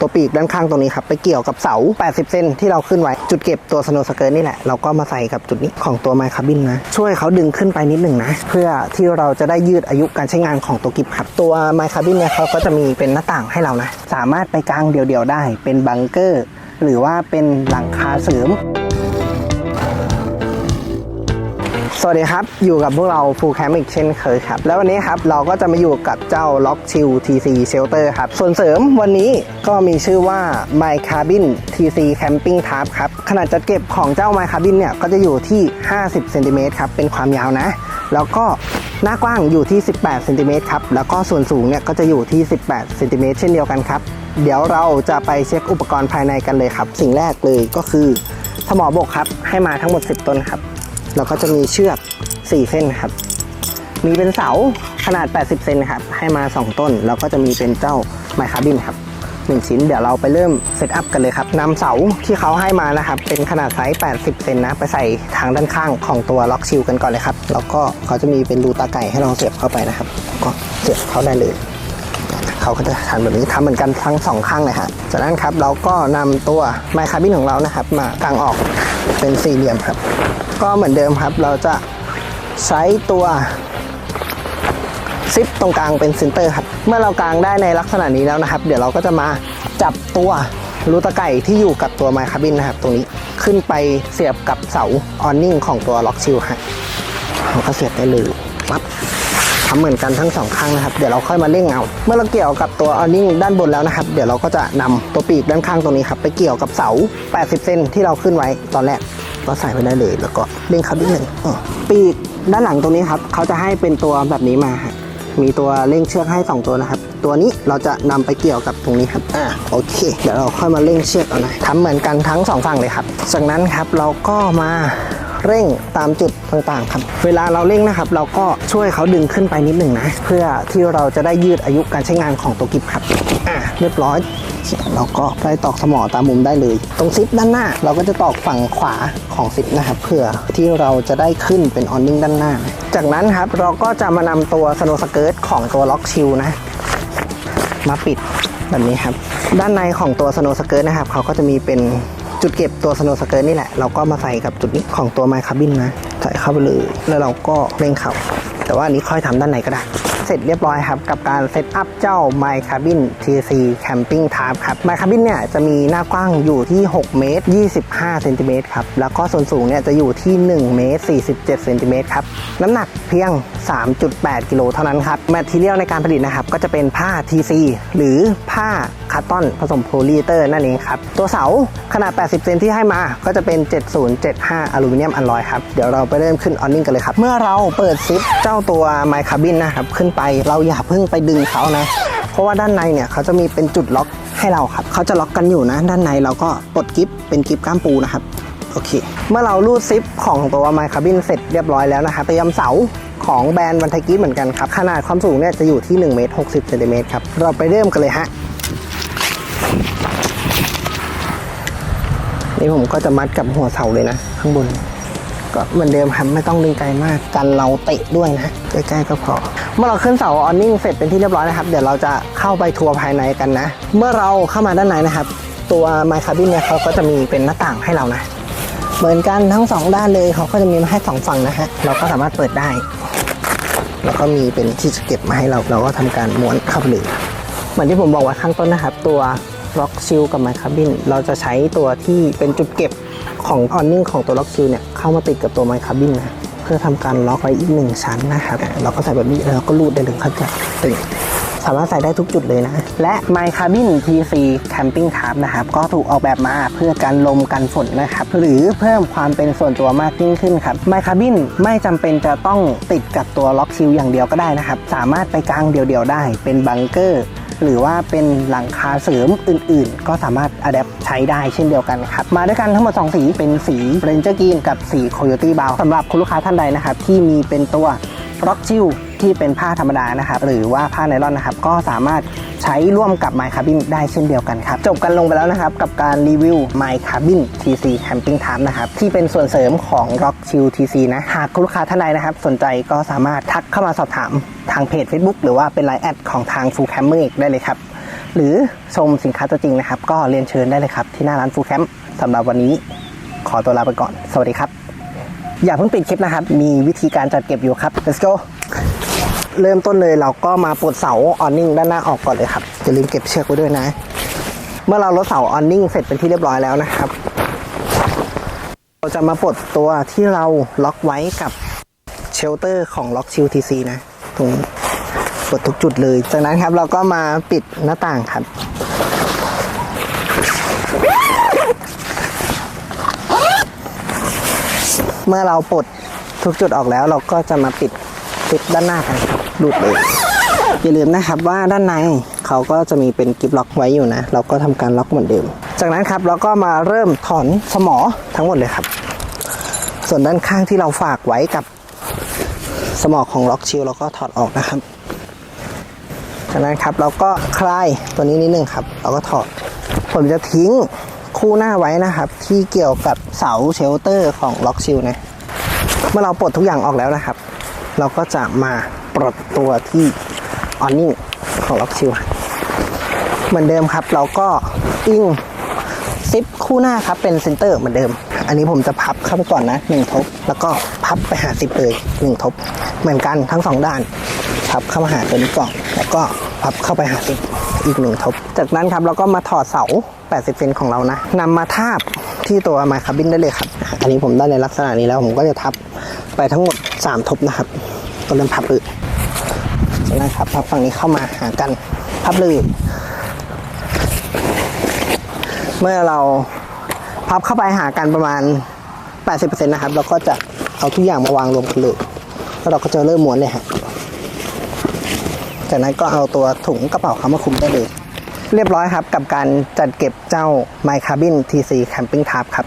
ตัวปีกด้านข้างตรงนี้ครับไปเกี่ยวกับเสา 80 เซนที่เราขึ้นไว้ จุดเก็บตัวสโนว์สเกิร์ตนี่แหละ เราก็มาใส่กับจุดนี้ของตัวไมค์คาบินนะ ช่วยเขาดึงขึ้นไปนิดหนึ่งนะ เพื่อที่เราจะได้ยืดอายุการใช้งานของตัวกิบครับ ตัวไมคาบินเนี่ยเขาก็จะมีเป็นหน้าต่างให้เรานะ สามารถไปกางเดี่ยวๆได้ เป็นบังเกอร์ หรือว่าเป็นหลังคาเสริม สวัสดีครับ อยู่กับพวกเราฟูแคมอีกเช่นเคยครับ แล้ววันนี้ครับเราก็จะมาอยู่กับเจ้า Lock Chill TC Shelter ครับ ส่วนเสริมวันนี้ก็มีชื่อว่า My Cabin TC Camping Tarp ครับ ขนาดจัดเก็บของเจ้า My Cabin เนี่ย ก็จะอยู่ที่ 50เซนติเมตรครับ เป็นความยาวนะ แล้วก็หน้ากว้างอยู่ที่ 18เซนติเมตรครับ แล้วก็ส่วนสูงเนี่ยก็จะอยู่ที่ 18เซนติเมตรเช่นเดียวกันครับ เดี๋ยวเราจะไปเช็คอุปกรณ์ภายในกันเลยครับ สิ่งแรกเลยก็คือสมอบกครับ ให้มาทั้งหมด 10 ต้นครับ แล้วก็จะมีเชือก 4 เส้นครับ มีเป็นเสาขนาด 80 เซนครับ ให้มา 2 ต้น แล้วก็จะมีเป็นเจ้าไมคาบินครับ1ชิ้นเดี๋ยวเราไปเริ่มเซตอัพกันเลยครับนำเสาที่เขาให้มานะครับ เป็นขนาดไซส์ 80 เซนนะ ไปใส่ทางด้านข้างของตัวล็อกชิลกันก่อนเลยครับ แล้วก็เขาจะมีเป็นรูตาไก่ให้เราเสียบเข้าไปนะครับ ก็เสียบเข้าได้เลย เขาก็จะทำแบบนี้ทำเหมือนกันทั้งสองข้างเลยฮะจากนั้นครับเราก็นำตัวไมคาบินของเรานะครับ มากางออกเป็นสี่เหลี่ยมครับ ก็เหมือนเดิมครับ เราจะใช้ตัวซิปตรงกลางเป็นเซนเตอร์ครับ เมื่อเรากางได้ในลักษณะนี้แล้วนะครับ เดี๋ยวเราก็จะมาจับตัวรูตะไก่ที่อยู่กับตัวไมค์คาบินนะครับ ตรงนี้ขึ้นไปเสียบกับเสาออนนิ่งของตัวล็อกชิลฮะเราก็เสียบได้เลยปั๊บทำเหมือนกันทั้งสองข้างนะครับ เดี๋ยวเราค่อยมาเร่งเอา เมื่อเราเกี่ยวกับตัวออนนิ่งด้านบนแล้วนะครับ เดี๋ยวเราก็จะนำตัวปีกด้านข้างตรงนี้ครับไปเกี่ยวกับเสา 80 เซนที่เราขึ้นไว้ตอนแรก ก็ใส่ไปได้เลยแล้วก็เร่งเขานิดหนึ่งปีกด้านหลังตรงนี้ครับเขาจะให้เป็นตัวแบบนี้มามีตัวเร่งเชือกให้ 2 ตัวนะครับ ตัวนี้เราจะนำไปเกี่ยวกับตรงนี้ครับ อ่า โอเค เดี๋ยวเราค่อยมาเร่งเชือกเอานะทำเหมือนกันทั้งสองฝั่งเลยครับ จากนั้นครับเราก็มาเร่งตามจุดต่างๆครับ เวลาเราเร่งนะครับ เราก็ช่วยเขาดึงขึ้นไปนิดหนึ่งนะ เพื่อที่เราจะได้ยืดอายุการใช้งานของตัวกิฟครับ อะเรียบร้อย เราก็ได้ตอกสมอตามมุมได้เลย ตรงซิปด้านหน้า เราก็จะตอกฝั่งขวาของซิปนะครับเพื่อที่เราจะได้ขึ้นเป็นออนนิ่งด้านหน้า จากนั้นครับเราก็จะมานำตัวสโนสเกิร์ตของตัวล็อกชิลนะมาปิดแบบนี้ครับ ด้านในของตัวสโนสเกิร์ตนะครับเขาก็จะมีเป็นจุดเก็บตัวสโนสเกิร์ตนี่แหละ เราก็มาใส่กับจุดนี้ของตัวไมค์คาบินนะ ใส่เข้าไปเลยแล้วเราก็เร่งเขาแต่ว่าอันนี้ค่อยทำด้านในก็ได้ เสร็จเรียบร้อยครับ กับการเซตอัพเจ้า My Cabin TC Camping Tarp ครับ My Cabin เนี่ยจะมีหน้ากว้างอยู่ที่ 6 เมตร 25 เซนติเมตรครับ แล้วก็ส่วนสูงเนี่ยจะอยู่ที่ 1 เมตร 47 เซนติเมตรครับ น้ำหนักเพียง 3.8 กิโลเท่านั้นครับแมทเทียลในการผลิตนะครับ ก็จะเป็นผ้า TC หรือผ้า คาร์ตอนผสมโพลีเอเตอร์นั่นเองครับ ตัวเสาขนาด 80 เซนที่ให้มาก็จะเป็น 7075อลูมิเนียมอลลอยครับ เดี๋ยวเราไปเริ่มขึ้นออนนิ่งกันเลยครับ เมื่อเราเปิดซิปเจ้าตัวไมคาบินนะครับ ขึ้นไปเราอย่าเพิ่งไปดึงเขานะ เพราะว่าด้านในเนี่ยเขาจะมีเป็นจุดล็อกให้เราครับเขาจะล็อกกันอยู่นะ ด้านในเราก็ปลดกิฟเป็นกิฟก้ามปูนะครับโอเค เมื่อเรารูดซิปของตัวไมคาบินเสร็จเรียบร้อยแล้วนะครับเตรียมเสาของแบรนด์วันไทกิเหมือนกันครับ ขนาดความสูงเนี่ยจะอยู่ที่1เมตร60เซนติเมตรครับ เราไปเริ่มกันเลยฮะ นี่ผมก็จะมัดกับหัวเสาเลยนะ ข้างบน ก็เหมือนเดิมครับไม่ต้องดึงไกลมากกันเราเตะด้วยนะใกล้ๆก็พอ เมื่อเราขึ้นเสาออนนิ่งเสร็จเป็นที่เรียบร้อยนะครับ เดี๋ยวเราจะเข้าไปทัวร์ภายในกันนะ เมื่อเราเข้ามาด้านในนะครับ ตัวไมค์คาบินเนี่ยเขาก็จะมีเป็นหน้าต่างให้เรานะ เหมือนกันทั้งสองด้านเลยเขาก็จะมีมาให้สองฝั่งนะฮะเราก็สามารถเปิดได้แล้วก็มีเป็นที่จะเก็บมาให้เราเราก็ทำการม้วนเข้าไปเลยเหมือนที่ผมบอกไว้ข้างต้นนะครับ ตัว ล็อกชิลกับไมคาบินเราจะใช้ตัวที่เป็นจุดเก็บของออนนิ่งของตัวล็อกชิลเนี่ยเข้ามาติดกับตัวไมคาบินนะเพื่อทำการล็อกไว้อีกหนึ่งชั้นนะครับเราก็ใส่แบบนี้แล้วก็รูดได้เลยครับจะตึงสามารถใส่ได้ทุกจุดเลยนะ และ My Cabin TC Camping Tarp นะครับ ก็ถูกออกแบบมาเพื่อกันลมกันฝนนะครับ หรือเพิ่มความเป็นส่วนตัวมากยิ่งขึ้นครับ My Cabin ไม่จำเป็นจะต้องติดกับตัวล็อกชิลอย่างเดียวก็ได้นะครับ สามารถไปกลางเดี่ยวๆได้ เป็นบังเกอร์ หรือว่าเป็นหลังคาเสริมอื่น ๆ ก็สามารถอัดแอปใช้ได้เช่นเดียวกันครับ มาด้วยกันทั้งหมด 2 สีเป็นสี Ranger Green กับสี Coyote Brown สำหรับคุณลูกค้าท่านใดนะครับที่มีเป็นตัวร็อกชิล ที่เป็นผ้าธรรมดานะครับหรือว่าผ้าไนลอนนะครับก็สามารถใช้ร่วมกับ My Cabin ได้เช่นเดียวกันครับ จบกันลงไปแล้วนะครับกับการรีวิว My Cabin TC Camping Tarp นะครับที่เป็นส่วนเสริมของ Rock Chill TC นะหากลูกค้าท่านใดนะครับ สนใจก็สามารถทักเข้ามาสอบถามทางเพจ Facebook หรือว่าเป็นไลน์แอดของทาง Full Camera ได้เลยครับ หรือชมสินค้าตัวจริงนะครับ ก็เรียนเชิญได้เลยครับที่หน้าร้านฟูแคมป์สำหรับวันนี้ขอตัวลาไปก่อน สวัสดีครับ อย่าเพิ่งปิดคลิปนะครับ มีวิธีการจัดเก็บอยู่ครับ let's go เริ่มต้นเลยเราก็มาปลดเสาออนนิ่งด้านหน้าออกก่อนเลยครับอย่าลืมเก็บเชือกไว้ด้วยนะ เมื่อเราลดเสาออนนิ่งเสร็จเป็นที่เรียบร้อยแล้วนะครับ เราจะมาปลดตัวที่เราล็อกไว้กับเชลเตอร์ของล็อกชิลทีซีนะตรงปลดทุกจุดเลย จากนั้นครับเราก็มาปิดหน้าต่างครับเมื่อเราปลดทุกจุดออกแล้วเราก็จะมาปิด ปิดด้านหน้ากันครับหลุดเลยอย่าลืมนะครับว่าด้านในเขาก็จะมีเป็นกิฟล็อกไว้อยู่นะ เราก็ทำการล็อกเหมือนเดิม จากนั้นครับเราก็มาเริ่มถอนสมอทั้งหมดเลยครับ ส่วนด้านข้างที่เราฝากไว้กับสมอของล็อกชิลเราก็ถอดออกนะครับ จากนั้นครับเราก็คลายตัวนี้นิดนึงครับ เราก็ถอด ผมจะทิ้งคู่หน้าไว้นะครับ ที่เกี่ยวกับเสาเชลเตอร์ของล็อกชิลนะเมื่อเราปลดทุกอย่างออกแล้วนะครับ เราก็จะมาปลดตัวที่ออนนิ่งของล็อกชิลเหมือนเดิมครับ เราก็อิงซิปคู่หน้าครับเป็นเซนเตอร์เหมือนเดิม อันนี้ผมจะพับเข้าไปก่อนนะหนึ่งทบ แล้วก็พับไปหาซิปเลยหนึ่งทบ เหมือนกันทั้งสองด้าน พับเข้ามาหาตัวนี้ก่อน แล้วก็พับเข้าไปหาซิปอีกหนึ่งทบ จากนั้นครับเราก็มาถอดเสา 80 เซนของเรานะนำมาทาบที่ตัวไมค์คาบินได้เลยครับ อันนี้ผมได้ในลักษณะนี้แล้วผมก็จะทับไปทั้งหมด 3ทบนะครับก็เริ่มพับเลยจากนั้นครับพับฝั่งนี้เข้ามาหากันพับเลยเมื่อเราพับเข้าไปหากันประมาณ 80%นะครับเราก็จะเอาทุกอย่างมาวางรวมกันเลยแล้วเราก็จะเริ่มม้วนเลยฮะจากนั้นก็เอาตัวถุงกระเป๋าเข้ามาคุมได้เลย เรียบร้อยครับกับการจัดเก็บเจ้า My Cabin TC Camping Tarp ครับ